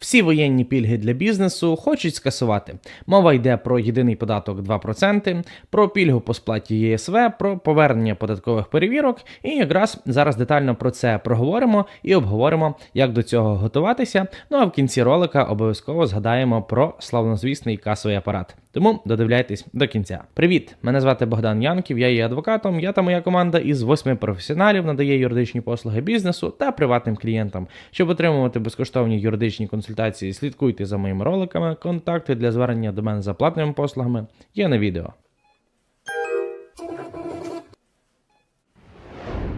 Всі воєнні пільги для бізнесу хочуть скасувати. Мова йде про єдиний податок 2%, про пільгу по сплаті ЄСВ, про повернення податкових перевірок. І якраз зараз детально про це проговоримо і обговоримо, як до цього готуватися. Ну а в кінці ролика обов'язково згадаємо про славнозвісний касовий апарат. Тому додивляйтесь до кінця. Привіт! Мене звати Богдан Янків, я є адвокатом. Я та моя команда із восьми професіоналів надає юридичні послуги бізнесу та приватним клієнтам. Щоб отримувати безкоштовні юридичні консультації, слідкуйте за моїми роликами. Контакти для звернення до мене за платними послугами є на відео.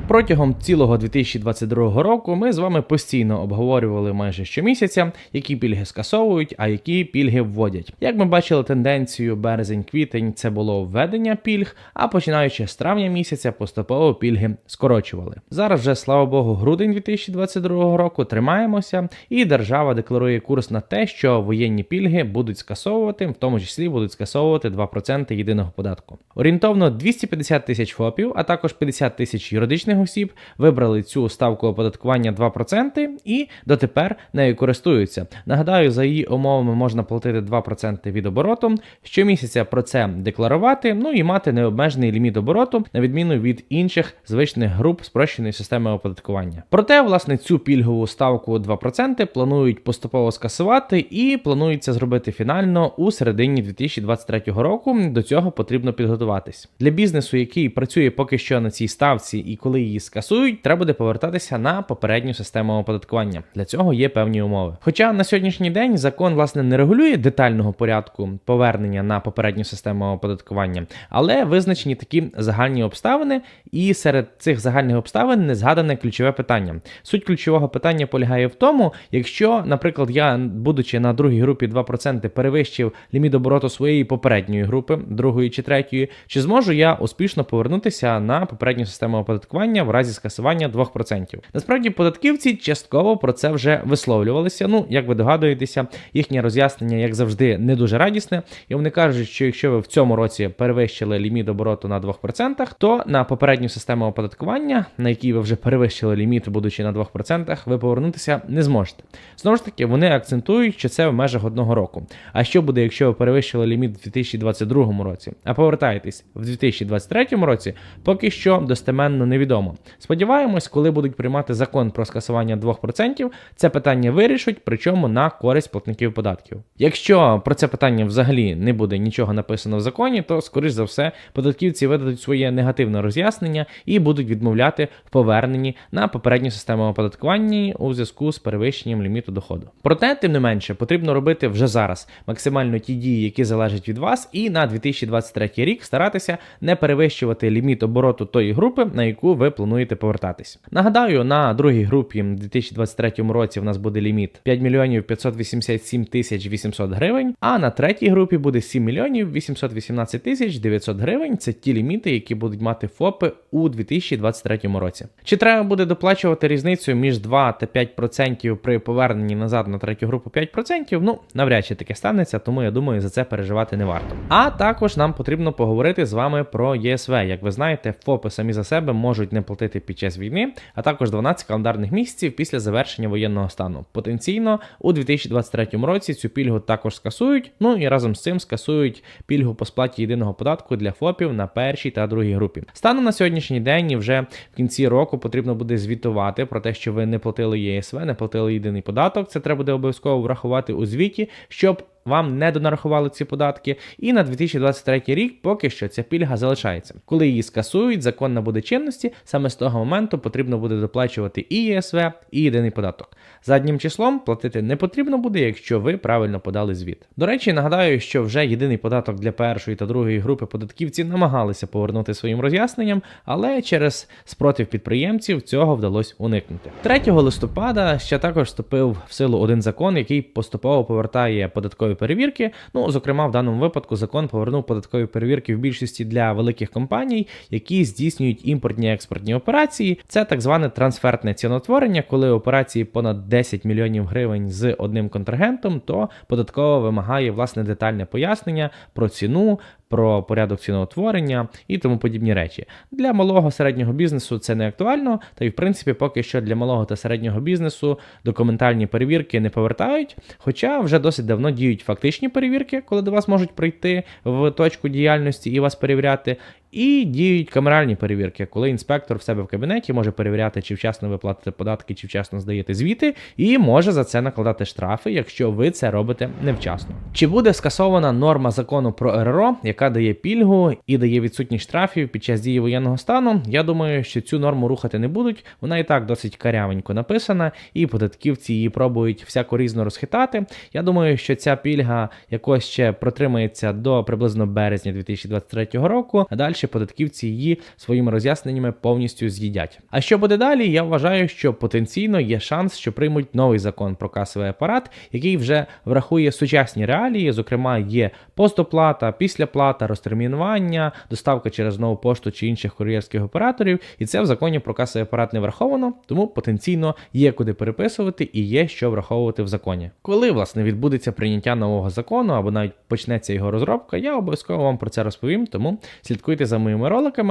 Протягом цілого 2022 року ми з вами постійно обговорювали майже щомісяця, які пільги скасовують, а які пільги вводять. Як ми бачили тенденцію березень-квітень, це було введення пільг, а починаючи з травня місяця поступово пільги скорочували. Зараз вже слава Богу, грудень 2022 року тримаємося, і держава декларує курс на те, що воєнні пільги будуть скасовувати, в тому числі будуть скасовувати 2% єдиного податку. Орієнтовно 250 тисяч ФОПів, а також 50 тисяч юридичних осіб вибрали цю ставку оподаткування 2% і дотепер нею користуються. Нагадаю, за її умовами можна платити 2% від обороту, щомісяця про це декларувати, ну і мати необмежений ліміт обороту, на відміну від інших звичних груп спрощеної системи оподаткування. Проте, власне, цю пільгову ставку 2% планують поступово скасувати і планується зробити фінально у середині 2023 року. До цього потрібно підготуватись для бізнесу, який працює поки що на цій ставці, і коли її скасують, треба буде повертатися на попередню систему оподаткування. Для цього є певні умови. Хоча на сьогоднішній день закон власне не регулює детального порядку повернення на попередню систему оподаткування, але визначені такі загальні обставини, і серед цих загальних обставин не згадане ключове питання. Суть ключового питання полягає в тому, якщо, наприклад, я, будучи на другій групі 2%, перевищив ліміт обороту своєї попередньої групи, другої чи третьої, чи зможу я успішно повернутися на попередню систему оподаткування в разі скасування 2%. Насправді, податківці частково про це вже висловлювалися. Ну, як ви догадуєтеся, їхнє роз'яснення, як завжди, не дуже радісне. І вони кажуть, що якщо ви в цьому році перевищили ліміт обороту на 2%, то на попередню систему оподаткування, на якій ви вже перевищили ліміт, будучи на 2%, ви повернутися не зможете. Знову ж таки, вони акцентують, що це в межах одного року. А що буде, якщо ви перевищили ліміт в 2022 році, а повертаєтесь в 2023 році, поки що достеменно невідомо. Сподіваємось, коли будуть приймати закон про скасування 2%, це питання вирішать, причому на користь платників податків. Якщо про це питання взагалі не буде нічого написано в законі, то скоріш за все податківці видадуть своє негативне роз'яснення і будуть відмовляти в поверненні на попередню систему оподаткування у зв'язку з перевищенням ліміту доходу. Проте, тим не менше, потрібно робити вже зараз максимально ті дії, які залежать від вас, і на 2023 рік старатися не перевищувати ліміт обороту тої групи, на яку ви плануєте повертатись. Нагадаю, на другій групі в 2023 році в нас буде ліміт 5 мільйонів 587 тисяч 800 гривень, а на третій групі буде 7 мільйонів 818 тисяч 900 гривень. Це ті ліміти, які будуть мати ФОПи у 2023 році. Чи треба буде доплачувати різницю між 2 та 5% при поверненні назад на третю групу 5%? Ну, навряд чи таке станеться, тому я думаю, за це переживати не варто. А також нам потрібно поговорити з вами про ЄСВ. Як ви знаєте, ФОПи самі за себе можуть не платити під час війни, а також 12 календарних місяців після завершення воєнного стану. Потенційно у 2023 році цю пільгу також скасують. Ну і разом з цим скасують пільгу по сплаті єдиного податку для ФОПів на першій та другій групі. Станом на сьогоднішній день і вже в кінці року потрібно буде звітувати про те, що ви не платили ЄСВ, не платили єдиний податок. Це треба буде обов'язково врахувати у звіті, щоб вам не донарахували ці податки, і на 2023 рік поки що ця пільга залишається. Коли її скасують, закон набуде чинності, саме з того моменту потрібно буде доплачувати і ЄСВ, і єдиний податок. Заднім числом платити не потрібно буде, якщо ви правильно подали звіт. До речі, нагадаю, що вже єдиний податок для першої та другої групи податківців намагалися повернути своїм роз'ясненням, але через спротив підприємців цього вдалося уникнути. 3 листопада ще також вступив в силу один закон, який поступово повертає податкові перевірки. Ну, зокрема, в даному випадку закон повернув податкові перевірки в більшості для великих компаній, які здійснюють імпортні експортні операції. Це так зване трансфертне ціноутворення, коли операції понад 10 мільйонів гривень з одним контрагентом, то податкова вимагає власне детальне пояснення про ціну. Про порядок ціноутворення і тому подібні речі. Для малого середнього бізнесу це не актуально, та й в принципі поки що для малого та середнього бізнесу документальні перевірки не повертають. Хоча вже досить давно діють фактичні перевірки, коли до вас можуть прийти в точку діяльності і вас перевіряти. І діють камеральні перевірки, коли інспектор в себе в кабінеті може перевіряти, чи вчасно ви платите податки, чи вчасно здаєте звіти, і може за це накладати штрафи, якщо ви це робите невчасно. Чи буде скасована норма закону про РРО, яка дає пільгу і дає відсутність штрафів під час дії воєнного стану? Я думаю, що цю норму рухати не будуть. Вона і так досить карявенько написана, і податківці її пробують всяко різно розхитати. Я думаю, що ця пільга якось ще протримається до приблизно березня 2023 року, а далі податківці її своїми роз'ясненнями повністю з'їдять. А що буде далі? Я вважаю, що потенційно є шанс, що приймуть новий закон про касовий апарат, який вже врахує сучасні реалії. Зокрема, є постоплата, післяплата, розтермінування, доставка через нову пошту чи інших кур'єрських операторів. І це в законі про касовий апарат не враховано, тому потенційно є куди переписувати і є що враховувати в законі. Коли власне відбудеться прийняття нового закону або навіть почнеться його розробка, я обов'язково вам про це розповім. Тому слідкуйте за моїми роликами.